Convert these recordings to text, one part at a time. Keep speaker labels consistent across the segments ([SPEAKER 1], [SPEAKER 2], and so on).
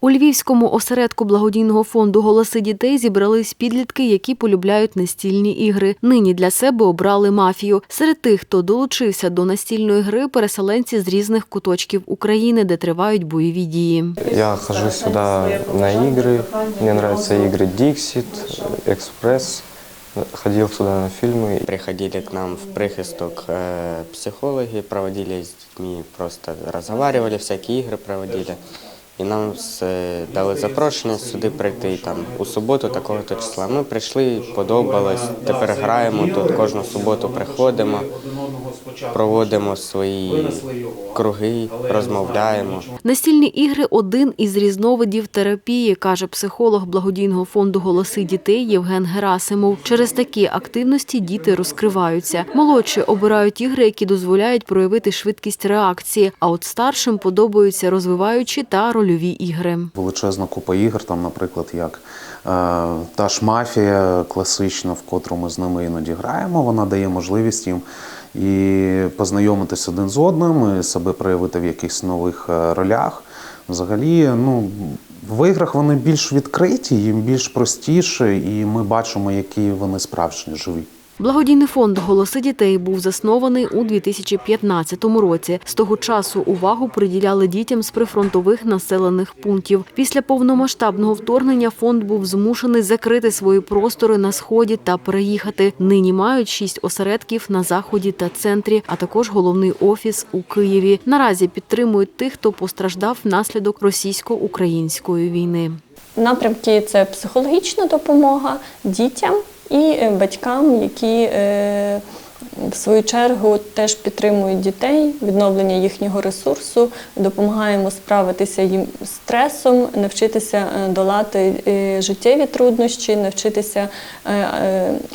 [SPEAKER 1] У Львівському осередку благодійного фонду Голоси дітей зібрались підлітки, які полюбляють настільні ігри. Нині для себе обрали мафію. Серед тих, хто долучився до настільної гри, переселенці з різних куточків України, де тривають бойові дії.
[SPEAKER 2] Я хожу сюда на игры. Мне нравятся игры Dixit, Экспресс. Ходил сюда на фильмы.
[SPEAKER 3] Приходили к нам в прихисток э, психологи, проводили с детьми, просто разговаривали, всякие игры проводили. І нам дали запрошення сюди прийти там у суботу такого-то числа. Ми прийшли, подобалось. Тепер граємо тут кожну суботу приходимо, проводимо свої круги, розмовляємо.
[SPEAKER 1] Настільні ігри один із різновидів терапії, каже психолог благодійного фонду Голоси дітей Євген Герасимов. Через такі активності діти розкриваються. Молодші обирають ігри, які дозволяють проявити швидкість реакції. А от старшим подобаються розвиваючі та рольові ігри.
[SPEAKER 4] величезна купа ігор, там, наприклад, як е, та ж мафія класична, в котру ми з ними іноді граємо, вона дає можливість їм і познайомитись один з одним, і себе проявити в якихось нових е, ролях. Взагалі, ну, в іграх вони більш відкриті, їм більш простіше, і ми бачимо, які вони справжні, живі.
[SPEAKER 1] Благодійний фонд Голоси дітей був заснований у 2015 році. З того часу увагу приділяли дітям з прифронтових населених пунктів. Після повномасштабного вторгнення фонд був змушений закрити свої простори на сході та переїхати. Нині мають шість осередків на заході та центрі, а також головний офіс у Києві. Наразі підтримують тих, хто постраждав внаслідок російсько-української війни.
[SPEAKER 5] Напрямки це психологічна допомога дітям і е, батькам, які е, в свою чергу теж підтримують дітей, відновлення їхнього ресурсу, допомагаємо справитися їм з стресом, навчитися е, долати е, життєві труднощі, навчитися е,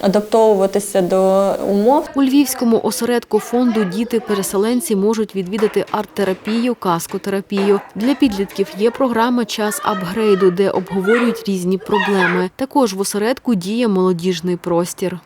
[SPEAKER 5] адаптовуватися до умов.
[SPEAKER 1] У Львівському осередку фонду діти-переселенці можуть відвідати арт-терапію, каскотерапію. Для підлітків є програма Час апгрейду, де обговорюють різні проблеми. Також в осередку діє молодіжний простір.